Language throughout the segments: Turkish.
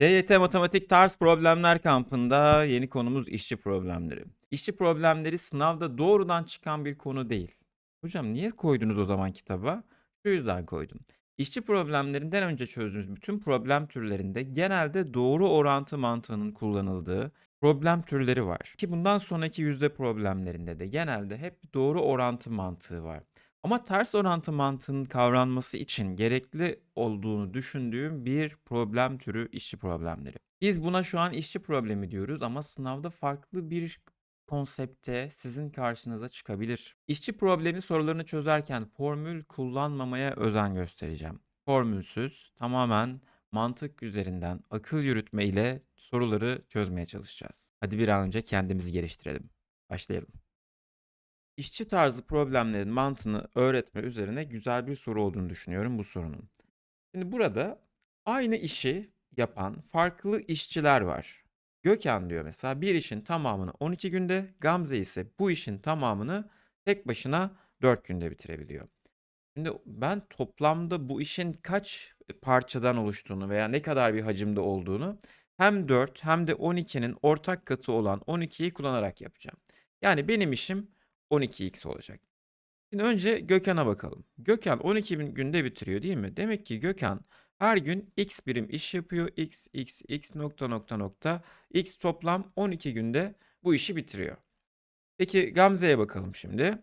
TYT Matematik Tarz Problemler kampında yeni konumuz işçi problemleri. İşçi problemleri sınavda doğrudan çıkan bir konu değil. Hocam niye koydunuz o zaman kitaba? Şu yüzden koydum. İşçi problemlerinden önce çözdüğümüz bütün problem türlerinde genelde doğru orantı mantığının kullanıldığı problem türleri var. Ki bundan sonraki yüzde problemlerinde de genelde hep doğru orantı mantığı var. Ama ters orantı mantığının kavranması için gerekli olduğunu düşündüğüm bir problem türü işçi problemleri. Biz buna şu an işçi problemi diyoruz ama sınavda farklı bir konsepte sizin karşınıza çıkabilir. İşçi problemi sorularını çözerken formül kullanmamaya özen göstereceğim. Formülsüz, tamamen mantık üzerinden akıl yürütme ile soruları çözmeye çalışacağız. Hadi bir an önce kendimizi geliştirelim. Başlayalım. İşçi tarzı problemlerin mantığını öğretme üzerine güzel bir soru olduğunu düşünüyorum bu sorunun. Şimdi burada aynı işi yapan farklı işçiler var. Gökhan diyor mesela bir işin tamamını 12 günde, Gamze ise bu işin tamamını tek başına 4 günde bitirebiliyor. Şimdi ben toplamda bu işin kaç parçadan oluştuğunu veya ne kadar bir hacimde olduğunu hem 4 hem de 12'nin ortak katı olan 12'yi kullanarak yapacağım. Yani benim işim 12x olacak. Şimdi önce Gökhan'a bakalım. Gökhan 12 bin günde bitiriyor değil mi? Demek ki Gökhan her gün x birim iş yapıyor. x, x, x nokta nokta nokta. x toplam 12 günde bu işi bitiriyor. Peki Gamze'ye bakalım şimdi.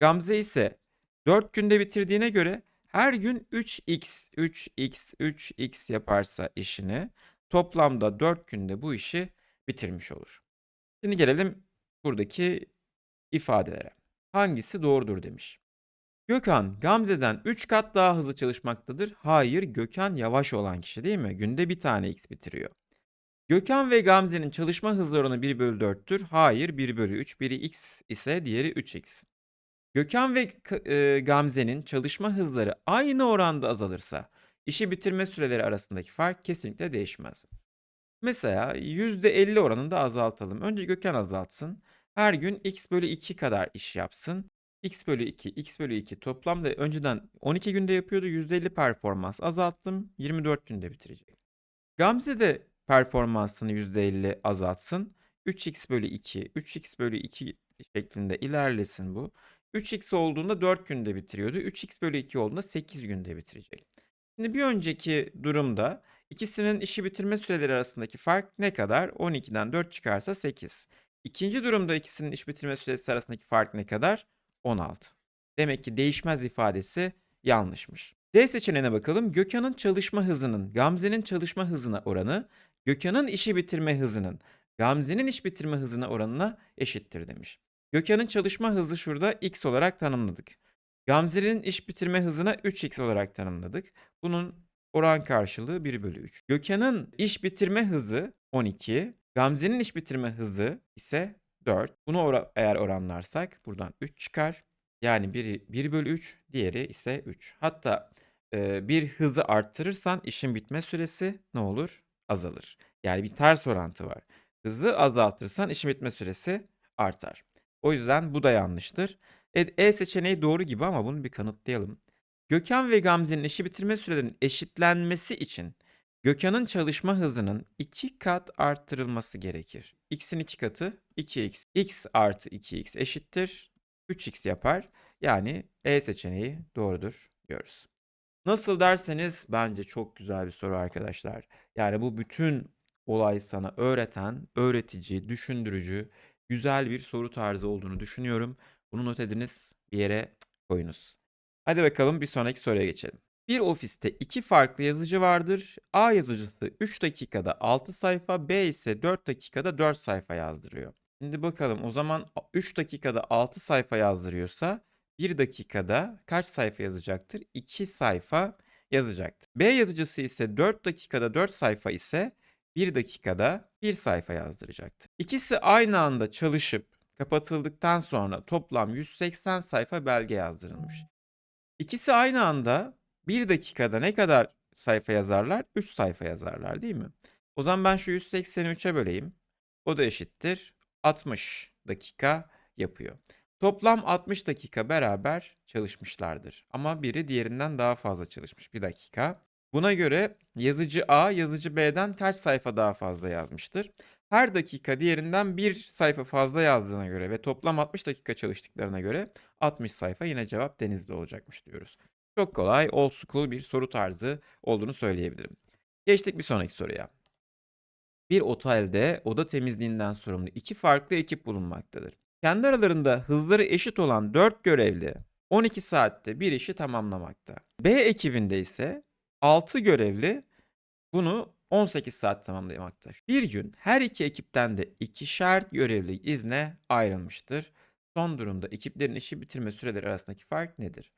Gamze ise 4 günde bitirdiğine göre her gün 3x, 3x, 3x yaparsa işini toplamda 4 günde bu işi bitirmiş olur. Şimdi gelelim buradaki ifadelere. Hangisi doğrudur demiş. Gökhan Gamze'den 3 kat daha hızlı çalışmaktadır. Hayır, Gökhan yavaş olan kişi değil mi? Günde bir tane x bitiriyor. Gökhan ve Gamze'nin çalışma hızları oranı 1 bölü 4'tür. Hayır, 1 bölü 3. Biri x ise diğeri 3x. Gökhan ve e, Gamze'nin çalışma hızları aynı oranda azalırsa işi bitirme süreleri arasındaki fark kesinlikle değişmez. Mesela %50 oranında azaltalım. Önce Gökhan azaltsın. Her gün x bölü 2 kadar iş yapsın. x bölü 2, x bölü 2 toplamda önceden 12 günde yapıyordu. %50 performans azalttım. 24 günde bitirecek. Gamze de performansını %50 azaltsın. 3x bölü 2, 3x bölü 2 şeklinde ilerlesin bu. 3x olduğunda 4 günde bitiriyordu. 3x bölü 2 olduğunda 8 günde bitirecek. Şimdi bir önceki durumda ikisinin işi bitirme süreleri arasındaki fark ne kadar? 12'den 4 çıkarsa 8. İkinci durumda ikisinin iş bitirme süresi arasındaki fark ne kadar? 16. Demek ki değişmez ifadesi yanlışmış. D seçeneğine bakalım. Gökhan'ın çalışma hızının Gamze'nin çalışma hızına oranı Gökhan'ın işi bitirme hızının Gamze'nin iş bitirme hızına oranına eşittir demiş. Gökhan'ın çalışma hızı şurada x olarak tanımladık. Gamze'nin iş bitirme hızına 3x olarak tanımladık. Bunun oran karşılığı 1 bölü 3. Gökhan'ın iş bitirme hızı 12. Gamze'nin iş bitirme hızı ise 4. Bunu ora- eğer oranlarsak buradan 3 çıkar. Yani biri 1 bölü 3, diğeri ise 3. Hatta e, bir hızı arttırırsan işin bitme süresi ne olur? Azalır. Yani bir ters orantı var. Hızı azaltırsan işin bitme süresi artar. O yüzden bu da yanlıştır. E, e seçeneği doğru gibi ama bunu bir kanıtlayalım. Gökhan ve Gamze'nin işi bitirme sürelerinin eşitlenmesi için Gökhan'ın çalışma hızının 2 kat arttırılması gerekir. X'in 2 katı 2x. X artı 2x eşittir 3x yapar. Yani E seçeneği doğrudur diyoruz. Nasıl derseniz bence çok güzel bir soru arkadaşlar. Yani bu bütün olay sana öğreten, öğretici, düşündürücü, güzel bir soru tarzı olduğunu düşünüyorum. Bunu not ediniz, bir yere koyunuz. Hadi bakalım bir sonraki soruya geçelim. Bir ofiste iki farklı yazıcı vardır. A yazıcısı 3 dakikada 6 sayfa, B ise 4 dakikada 4 sayfa yazdırıyor. Şimdi bakalım o zaman 3 dakikada 6 sayfa yazdırıyorsa 1 dakikada kaç sayfa yazacaktır? 2 sayfa yazacaktır. B yazıcısı ise 4 dakikada 4 sayfa ise 1 dakikada 1 sayfa yazdıracaktır. İkisi aynı anda çalışıp kapatıldıktan sonra toplam 180 sayfa belge yazdırılmış. İkisi aynı anda 1 dakikada ne kadar sayfa yazarlar? 3 sayfa yazarlar değil mi? O zaman ben şu 180'i 3'e böleyim. O da eşittir 60 dakika yapıyor. Toplam 60 dakika beraber çalışmışlardır. Ama biri diğerinden daha fazla çalışmış. Bir dakika. Buna göre yazıcı A yazıcı B'den kaç sayfa daha fazla yazmıştır? Her dakika diğerinden bir sayfa fazla yazdığına göre ve toplam 60 dakika çalıştıklarına göre 60 sayfa yine cevap Denizli olacakmış diyoruz. Çok kolay, old school bir soru tarzı olduğunu söyleyebilirim. Geçtik bir sonraki soruya. Bir otelde oda temizliğinden sorumlu iki farklı ekip bulunmaktadır. Kendi aralarında hızları eşit olan 4 görevli 12 saatte bir işi tamamlamakta. B ekibinde ise 6 görevli bunu 18 saat tamamlamakta. Bir gün her iki ekipten de ikişer görevli izne ayrılmıştır. Son durumda ekiplerin işi bitirme süreleri arasındaki fark nedir?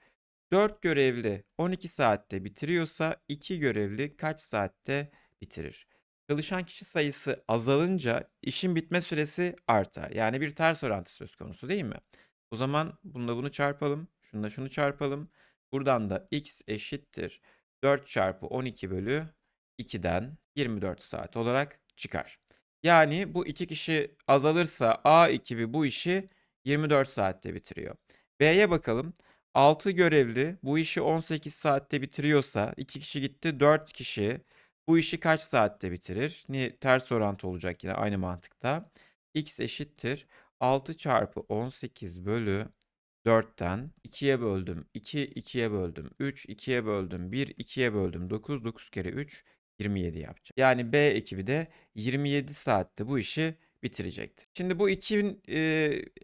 4 görevli 12 saatte bitiriyorsa 2 görevli kaç saatte bitirir? Çalışan kişi sayısı azalınca işin bitme süresi artar. Yani bir ters orantı söz konusu değil mi? O zaman bununla bunu çarpalım. Şununla şunu çarpalım. Buradan da x eşittir 4 çarpı 12 bölü 2'den 24 saat olarak çıkar. Yani bu iki kişi azalırsa A ekibi bu işi 24 saatte bitiriyor. B'ye bakalım. 6 görevli bu işi 18 saatte bitiriyorsa 2 kişi gitti 4 kişi bu işi kaç saatte bitirir? Niye ters orantı olacak yine aynı mantıkta. X eşittir 6 çarpı 18 bölü 4'ten 2'ye böldüm. 2 2'ye böldüm. 3 2'ye böldüm. 1 2'ye böldüm. 9 9 kere 3 27 yapacak. Yani B ekibi de 27 saatte bu işi bitirecektir. Şimdi bu iki e,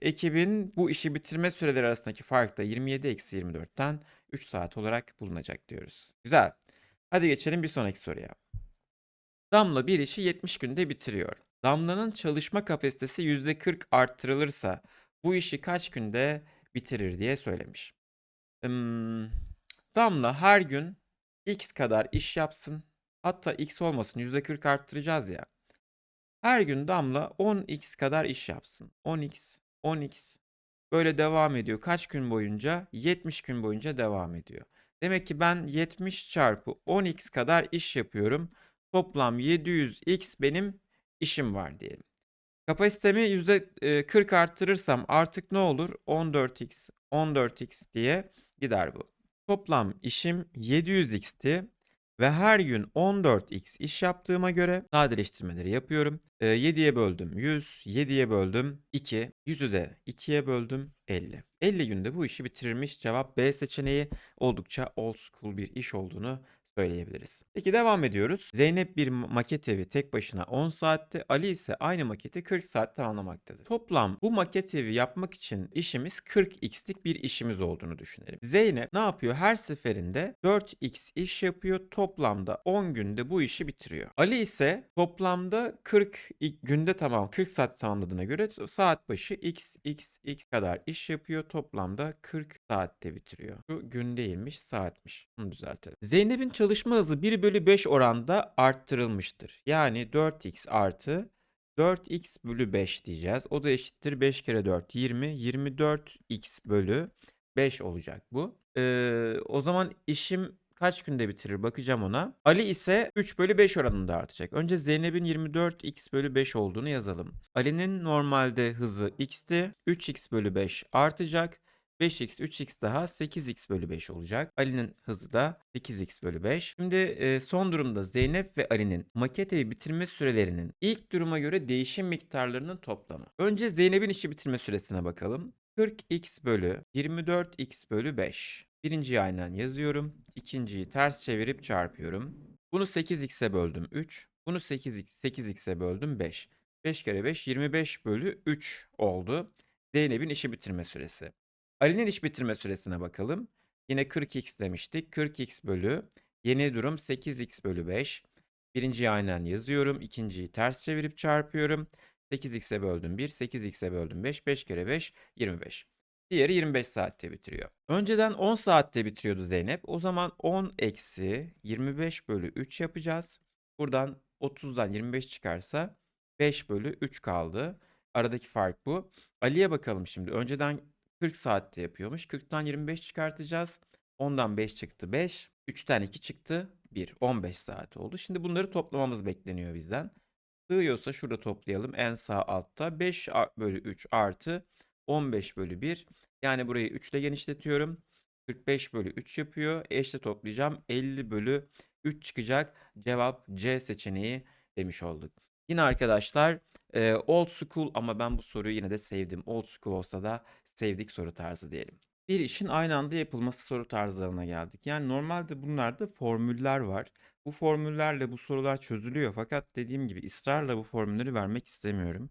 ekibin bu işi bitirme süreleri arasındaki fark da 27 eksi 24'ten 3 saat olarak bulunacak diyoruz. Güzel. Hadi geçelim bir sonraki soruya. Damla bir işi 70 günde bitiriyor. Damla'nın çalışma kapasitesi %40 arttırılırsa bu işi kaç günde bitirir diye söylemiş. Damla her gün x kadar iş yapsın. Hatta x olmasın %40 arttıracağız ya. Her gün Damla 10x kadar iş yapsın. 10x, 10x böyle devam ediyor. Kaç gün boyunca? 70 gün boyunca devam ediyor. Demek ki ben 70 çarpı 10x kadar iş yapıyorum. Toplam 700x benim işim var diyelim. Kapasitemi %40 arttırırsam artık ne olur? 14x, 14x diye gider bu. Toplam işim 700x'ti ve her gün 14x iş yaptığıma göre sadeleştirmeleri yapıyorum. E, 7'ye böldüm 100, 7'ye böldüm 2, 100'ü de 2'ye böldüm 50. 50 günde bu işi bitirirmiş. Cevap B seçeneği oldukça old school bir iş olduğunu söyleyebiliriz. Peki devam ediyoruz. Zeynep bir maket evi tek başına 10 saatte, Ali ise aynı maketi 40 saat tamamlamaktadır. Toplam bu maket evi yapmak için işimiz 40x'lik bir işimiz olduğunu düşünelim. Zeynep ne yapıyor? Her seferinde 4x iş yapıyor. Toplamda 10 günde bu işi bitiriyor. Ali ise toplamda 40 günde tamam 40 saat tamamladığına göre saat başı x x x kadar iş yapıyor. Toplamda 40 saatte bitiriyor. Şu gün değilmiş saatmiş. Bunu düzeltelim. Zeynep'in çalışma hızı 1 bölü 5 oranda arttırılmıştır. Yani 4x artı 4x bölü 5 diyeceğiz. O da eşittir 5 kere 4 20. 24x bölü 5 olacak bu. Ee, o zaman işim kaç günde bitirir bakacağım ona. Ali ise 3 bölü 5 oranında artacak. Önce Zeynep'in 24x bölü 5 olduğunu yazalım. Ali'nin normalde hızı x'ti. 3x bölü 5 artacak. 5x 3x daha 8x bölü 5 olacak. Ali'nin hızı da 8x bölü 5. Şimdi e, son durumda Zeynep ve Ali'nin maket evi bitirme sürelerinin ilk duruma göre değişim miktarlarının toplamı. Önce Zeynep'in işi bitirme süresine bakalım. 40x bölü 24x bölü 5. Birinciyi aynen yazıyorum. İkinciyi ters çevirip çarpıyorum. Bunu 8x'e böldüm 3. Bunu 8x 8x'e böldüm 5. 5 kere 5 25 bölü 3 oldu. Zeynep'in işi bitirme süresi. Ali'nin iş bitirme süresine bakalım. Yine 40x demiştik. 40x bölü yeni durum 8x bölü 5. Birinciyi aynen yazıyorum. İkinciyi ters çevirip çarpıyorum. 8x'e böldüm 1, 8x'e böldüm 5. 5 kere 5 25. Diğeri 25 saatte bitiriyor. Önceden 10 saatte bitiriyordu Zeynep. O zaman 10 eksi 25 bölü 3 yapacağız. Buradan 30'dan 25 çıkarsa 5 bölü 3 kaldı. Aradaki fark bu. Ali'ye bakalım şimdi. Önceden 40 saatte yapıyormuş. 40'tan 25 çıkartacağız. 10'dan 5 çıktı 5. 3'ten 2 çıktı 1. 15 saat oldu. Şimdi bunları toplamamız bekleniyor bizden. Sığıyorsa şurada toplayalım. En sağ altta 5 bölü 3 artı 15 bölü 1. Yani burayı 3 ile genişletiyorum. 45 bölü 3 yapıyor. Eşle toplayacağım. 50 bölü 3 çıkacak. Cevap C seçeneği demiş olduk. Yine arkadaşlar old school ama ben bu soruyu yine de sevdim. Old school olsa da sevdik soru tarzı diyelim. Bir işin aynı anda yapılması soru tarzlarına geldik. Yani normalde bunlarda formüller var. Bu formüllerle bu sorular çözülüyor fakat dediğim gibi ısrarla bu formülleri vermek istemiyorum.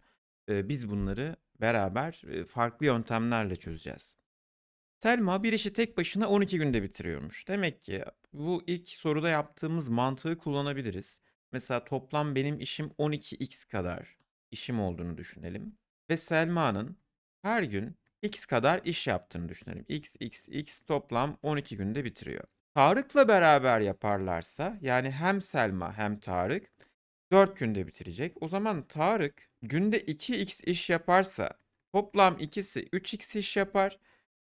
Biz bunları beraber farklı yöntemlerle çözeceğiz. Selma bir işi tek başına 12 günde bitiriyormuş. Demek ki bu ilk soruda yaptığımız mantığı kullanabiliriz. Mesela toplam benim işim 12x kadar işim olduğunu düşünelim. Ve Selma'nın her gün x kadar iş yaptığını düşünelim. x, x, x toplam 12 günde bitiriyor. Tarık'la beraber yaparlarsa yani hem Selma hem Tarık 4 günde bitirecek. O zaman Tarık günde 2x iş yaparsa toplam ikisi 3x iş yapar.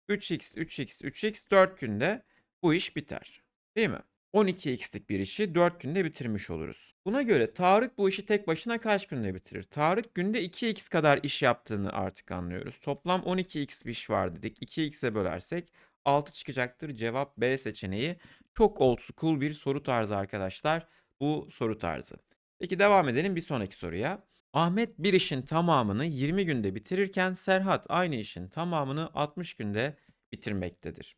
3x, 3x, 3x 4 günde bu iş biter. Değil mi? 12x'lik bir işi 4 günde bitirmiş oluruz. Buna göre Tarık bu işi tek başına kaç günde bitirir? Tarık günde 2x kadar iş yaptığını artık anlıyoruz. Toplam 12x bir iş var dedik. 2x'e bölersek 6 çıkacaktır. Cevap B seçeneği. Çok old school bir soru tarzı arkadaşlar. Bu soru tarzı. Peki devam edelim bir sonraki soruya. Ahmet bir işin tamamını 20 günde bitirirken Serhat aynı işin tamamını 60 günde bitirmektedir.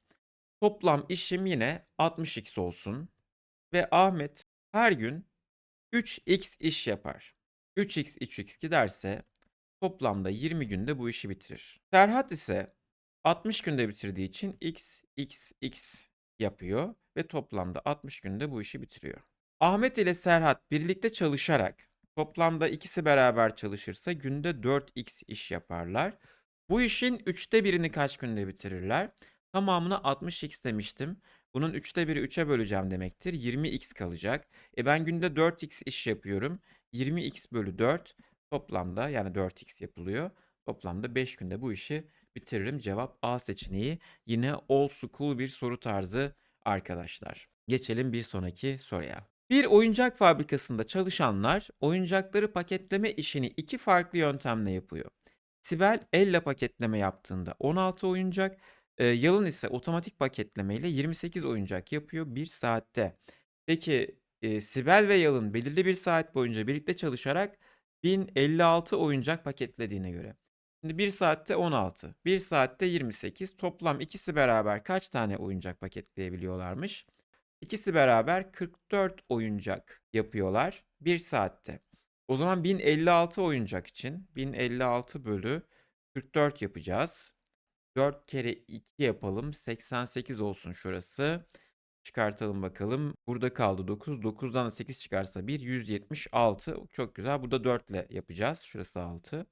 Toplam işim yine 60x olsun ve Ahmet her gün 3x iş yapar. 3x 3x giderse toplamda 20 günde bu işi bitirir. Serhat ise 60 günde bitirdiği için x x x yapıyor ve toplamda 60 günde bu işi bitiriyor. Ahmet ile Serhat birlikte çalışarak toplamda ikisi beraber çalışırsa günde 4x iş yaparlar. Bu işin üçte birini kaç günde bitirirler? Tamamına 60x demiştim. Bunun üçte biri 3'e böleceğim demektir. 20x kalacak. E ben günde 4x iş yapıyorum. 20x bölü 4 toplamda yani 4x yapılıyor. Toplamda 5 günde bu işi bitiririm. Cevap A seçeneği. Yine old school bir soru tarzı arkadaşlar. Geçelim bir sonraki soruya. Bir oyuncak fabrikasında çalışanlar oyuncakları paketleme işini iki farklı yöntemle yapıyor. Sibel elle paketleme yaptığında 16 oyuncak, e, Yalın ise otomatik paketleme ile 28 oyuncak yapıyor bir saatte. Peki e, Sibel ve Yalın belirli bir saat boyunca birlikte çalışarak 1056 oyuncak paketlediğine göre. Şimdi 1 saatte 16, 1 saatte 28. Toplam ikisi beraber kaç tane oyuncak paketleyebiliyorlarmış? İkisi beraber 44 oyuncak yapıyorlar 1 saatte. O zaman 1056 oyuncak için 1056 bölü 44 yapacağız. 4 kere 2 yapalım. 88 olsun şurası. Çıkartalım bakalım. Burada kaldı 9. 9'dan da 8 çıkarsa 1. 176. Çok güzel. Burada 4 ile yapacağız. Şurası 6.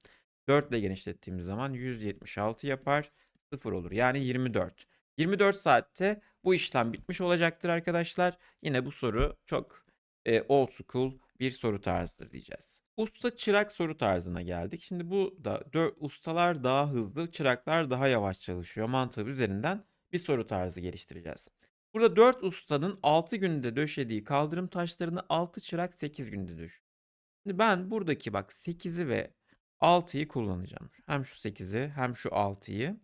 4 ile genişlettiğimiz zaman 176 yapar. 0 olur. Yani 24. 24 saatte bu işlem bitmiş olacaktır arkadaşlar. Yine bu soru çok e, old school bir soru tarzıdır diyeceğiz. Usta çırak soru tarzına geldik. Şimdi bu da ustalar daha hızlı, çıraklar daha yavaş çalışıyor mantığı üzerinden bir soru tarzı geliştireceğiz. Burada 4 ustanın 6 günde döşediği kaldırım taşlarını 6 çırak 8 günde döşüyor. Şimdi ben buradaki bak 8'i ve 6'yı kullanacağım. Hem şu 8'i hem şu 6'yı.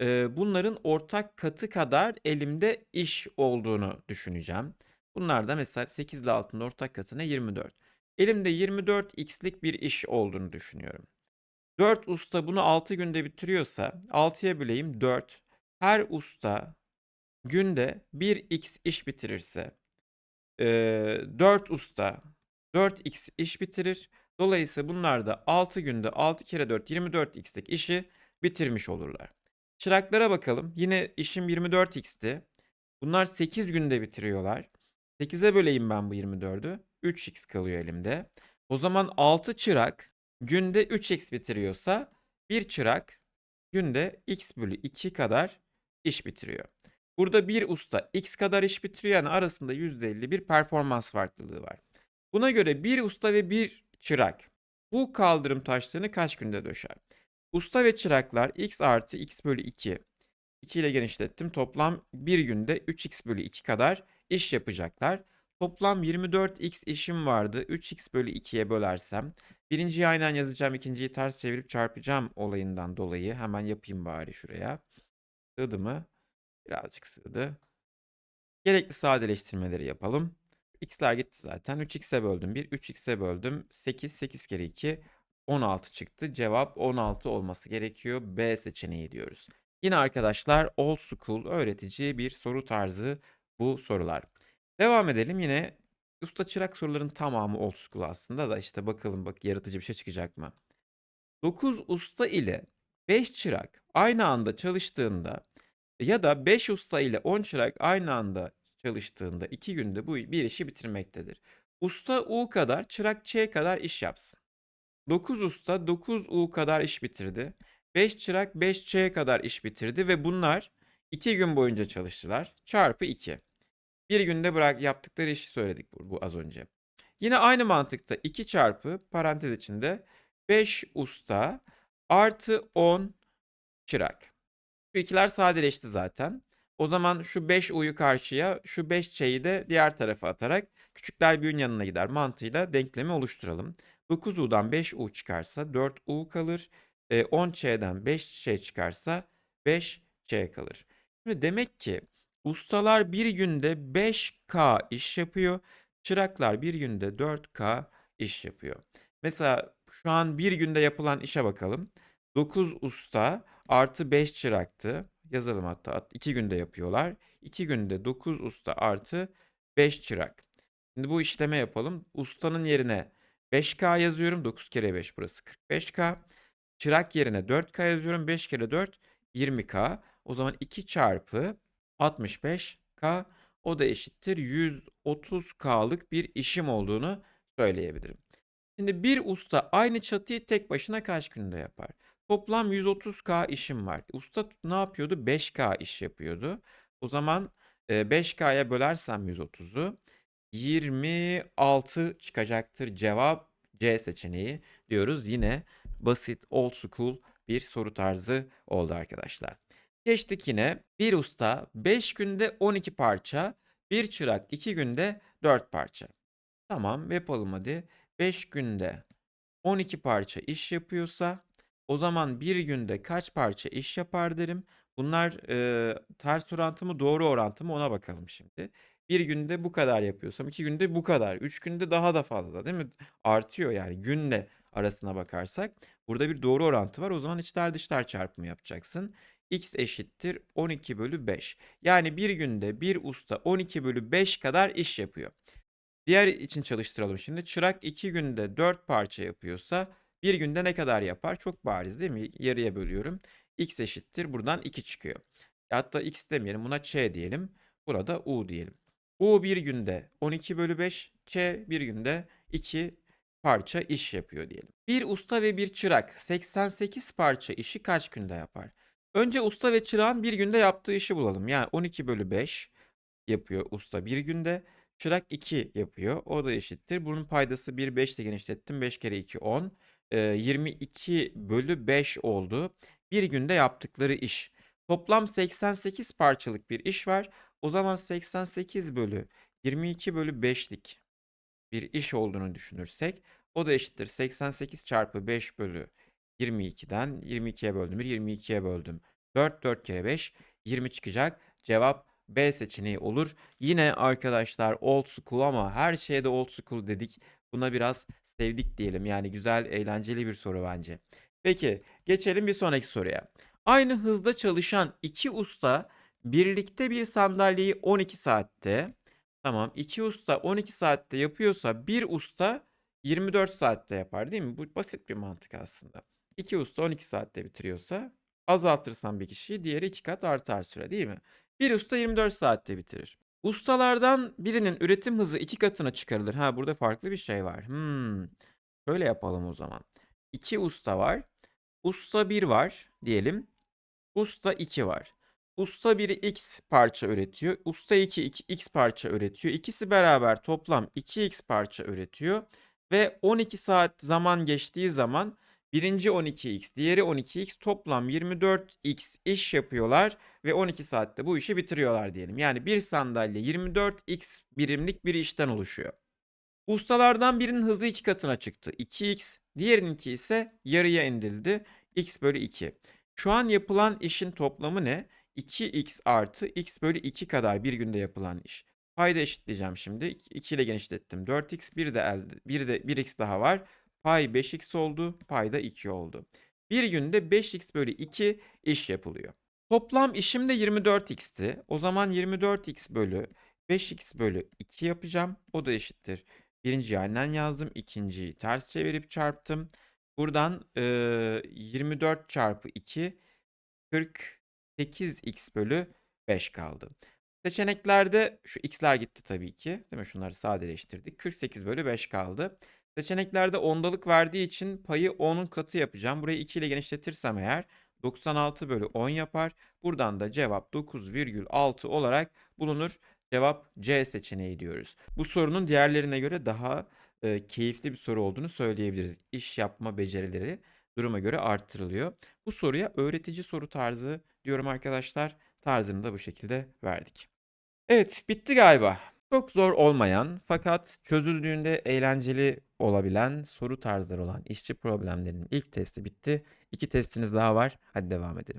Ee, bunların ortak katı kadar elimde iş olduğunu düşüneceğim. Bunlar da mesela 8 ile 6'nın ortak katı ne? 24. Elimde 24x'lik bir iş olduğunu düşünüyorum. 4 usta bunu 6 günde bitiriyorsa 6'ya böleyim 4. Her usta günde 1x iş bitirirse e, 4 usta 4x iş bitirir. Dolayısıyla bunlar da 6 günde 6 kere 4 24x'lik işi bitirmiş olurlar. Çıraklara bakalım. Yine işim 24x'ti. Bunlar 8 günde bitiriyorlar. 8'e böleyim ben bu 24'ü. 3x kalıyor elimde. O zaman 6 çırak günde 3x bitiriyorsa bir çırak günde x bölü 2 kadar iş bitiriyor. Burada bir usta x kadar iş bitiriyor yani arasında %50 bir performans farklılığı var. Buna göre bir usta ve bir çırak bu kaldırım taşlarını kaç günde döşer? Usta ve çıraklar x artı x bölü 2. 2 ile genişlettim. Toplam bir günde 3x bölü 2 kadar iş yapacaklar. Toplam 24x işim vardı. 3x bölü 2'ye bölersem. Birinciyi aynen yazacağım. ikinciyi ters çevirip çarpacağım olayından dolayı. Hemen yapayım bari şuraya. Sığdı mı? Birazcık sığdı. Gerekli sadeleştirmeleri yapalım. X'ler gitti zaten. 3x'e böldüm 1, 3x'e böldüm 8, 8 kere 2, 16 çıktı. Cevap 16 olması gerekiyor. B seçeneği diyoruz. Yine arkadaşlar old school öğretici bir soru tarzı bu sorular. Devam edelim yine usta çırak soruların tamamı old school aslında da işte bakalım bak yaratıcı bir şey çıkacak mı? 9 usta ile 5 çırak aynı anda çalıştığında ya da 5 usta ile 10 çırak aynı anda çalıştığında 2 günde bu bir işi bitirmektedir. Usta U kadar, çırak Ç kadar iş yapsın. 9 usta 9 U kadar iş bitirdi. 5 çırak 5 Ç kadar iş bitirdi ve bunlar 2 gün boyunca çalıştılar. Çarpı 2. Bir günde bırak yaptıkları işi söyledik bu, bu az önce. Yine aynı mantıkta 2 çarpı parantez içinde 5 usta artı 10 çırak. Şu ikiler sadeleşti zaten. O zaman şu 5 U'yu karşıya, şu 5 Ç'yi de diğer tarafa atarak küçükler büyüğün yanına gider mantığıyla denklemi oluşturalım. 9 U'dan 5 U çıkarsa 4 U kalır. E, 10 Ç'den 5 Ç çıkarsa 5 Ç kalır. Şimdi demek ki ustalar bir günde 5K iş yapıyor. Çıraklar bir günde 4K iş yapıyor. Mesela şu an bir günde yapılan işe bakalım. 9 usta artı 5 çıraktı. Yazalım hatta 2 günde yapıyorlar. 2 günde 9 usta artı 5 çırak. Şimdi bu işleme yapalım. Ustanın yerine 5K yazıyorum. 9 kere 5 burası 45K. Çırak yerine 4K yazıyorum. 5 kere 4 20K. O zaman 2 çarpı 65K o da eşittir 130K'lık bir işim olduğunu söyleyebilirim. Şimdi bir usta aynı çatıyı tek başına kaç günde yapar? Toplam 130K işim var. Usta ne yapıyordu? 5K iş yapıyordu. O zaman e, 5K'ya bölersem 130'u 26 çıkacaktır. Cevap C seçeneği diyoruz. Yine basit, old school bir soru tarzı oldu arkadaşlar. Geçtik yine. Bir usta 5 günde 12 parça, bir çırak 2 günde 4 parça. Tamam yapalım hadi. 5 günde 12 parça iş yapıyorsa o zaman bir günde kaç parça iş yapar derim. Bunlar e, ters orantı mı doğru orantı mı ona bakalım şimdi. Bir günde bu kadar yapıyorsam iki günde bu kadar. Üç günde daha da fazla değil mi? Artıyor yani günle arasına bakarsak. Burada bir doğru orantı var. O zaman içler dışlar çarpımı yapacaksın. X eşittir 12 bölü 5. Yani bir günde bir usta 12 bölü 5 kadar iş yapıyor. Diğer için çalıştıralım şimdi. Çırak 2 günde 4 parça yapıyorsa bir günde ne kadar yapar? Çok bariz değil mi? Yarıya bölüyorum. X eşittir. Buradan 2 çıkıyor. Hatta X demeyelim. Buna Ç diyelim. Burada U diyelim. U bir günde 12 bölü 5. Ç bir günde 2 parça iş yapıyor diyelim. Bir usta ve bir çırak 88 parça işi kaç günde yapar? Önce usta ve çırağın bir günde yaptığı işi bulalım. Yani 12 bölü 5 yapıyor usta bir günde. Çırak 2 yapıyor. O da eşittir. Bunun paydası 1 5 ile genişlettim. 5 kere 2 10. Ee, 22 bölü 5 oldu. Bir günde yaptıkları iş. Toplam 88 parçalık bir iş var. O zaman 88 bölü 22 bölü 5'lik bir iş olduğunu düşünürsek o da eşittir 88 çarpı 5 bölü 22'den 22'ye böldüm 1 22'ye böldüm 4 4 kere 5 20 çıkacak. Cevap B seçeneği olur. Yine arkadaşlar old school ama her şeyde old school dedik. Buna biraz sevdik diyelim. Yani güzel, eğlenceli bir soru bence. Peki geçelim bir sonraki soruya. Aynı hızda çalışan iki usta birlikte bir sandalyeyi 12 saatte tamam iki usta 12 saatte yapıyorsa bir usta 24 saatte yapar değil mi? Bu basit bir mantık aslında. İki usta 12 saatte bitiriyorsa azaltırsam bir kişiyi diğeri iki kat artar süre değil mi? Bir usta 24 saatte bitirir. Ustalardan birinin üretim hızı iki katına çıkarılır. Ha burada farklı bir şey var. Hmm. Şöyle yapalım o zaman. İki usta var. Usta 1 var diyelim. Usta 2 var. Usta 1 x parça üretiyor. Usta 2 2 x parça üretiyor. İkisi beraber toplam 2x parça üretiyor. Ve 12 saat zaman geçtiği zaman birinci 12x, diğeri 12x toplam 24x iş yapıyorlar ve 12 saatte bu işi bitiriyorlar diyelim. Yani bir sandalye 24x birimlik bir işten oluşuyor. Ustalardan birinin hızı iki katına çıktı. 2x, diğerininki ise yarıya indirildi. x bölü 2. Şu an yapılan işin toplamı ne? 2x artı x bölü 2 kadar bir günde yapılan iş. Payda eşitleyeceğim şimdi. 2 ile genişlettim. 4x bir de elde, bir de 1x daha var. Pay 5x oldu. Payda 2 oldu. Bir günde 5x bölü 2 iş yapılıyor. Toplam işim de 24x'ti. O zaman 24x bölü 5x bölü 2 yapacağım. O da eşittir. Birinciyi aynen yazdım. ikinciyi ters çevirip çarptım. Buradan eee, 24 çarpı 2 48x bölü 5 kaldı. Seçeneklerde şu x'ler gitti tabii ki. Değil mi? Şunları sadeleştirdik. 48 bölü 5 kaldı. Seçeneklerde ondalık verdiği için payı 10'un katı yapacağım. Burayı 2 ile genişletirsem eğer 96 bölü 10 yapar. Buradan da cevap 9,6 olarak bulunur. Cevap C seçeneği diyoruz. Bu sorunun diğerlerine göre daha e, keyifli bir soru olduğunu söyleyebiliriz. İş yapma becerileri duruma göre arttırılıyor. Bu soruya öğretici soru tarzı diyorum arkadaşlar. Tarzını da bu şekilde verdik. Evet, bitti galiba. Çok zor olmayan fakat çözüldüğünde eğlenceli olabilen soru tarzları olan işçi problemlerinin ilk testi bitti. İki testiniz daha var. Hadi devam edelim.